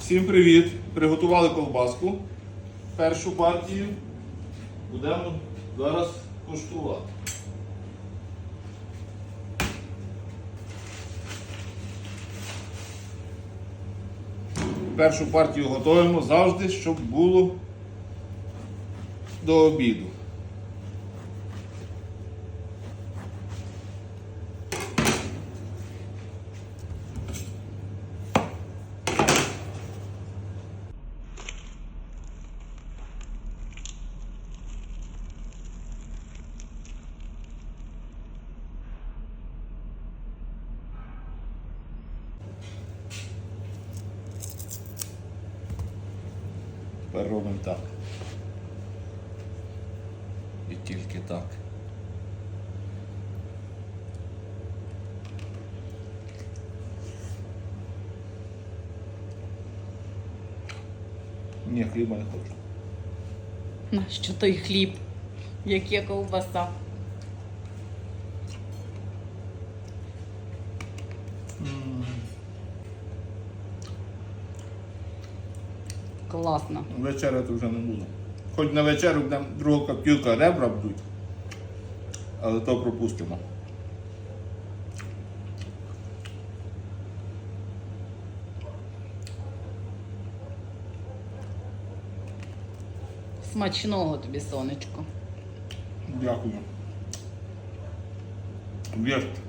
Всім привіт! Приготували колбаску. Першу партію будемо зараз куштувати. Першу партію готуємо завжди, щоб було до обіду. Тепер робимо так. І тільки так. Ні, хліба не хочу. Нащо той хліб? Як є ковбаса? Класно. Вечеряти вже не буду. Хоч на вечерю будемо другу копілка ребра будуть, але то пропустимо. Смачного тобі, сонечко. Дякую. Вірте.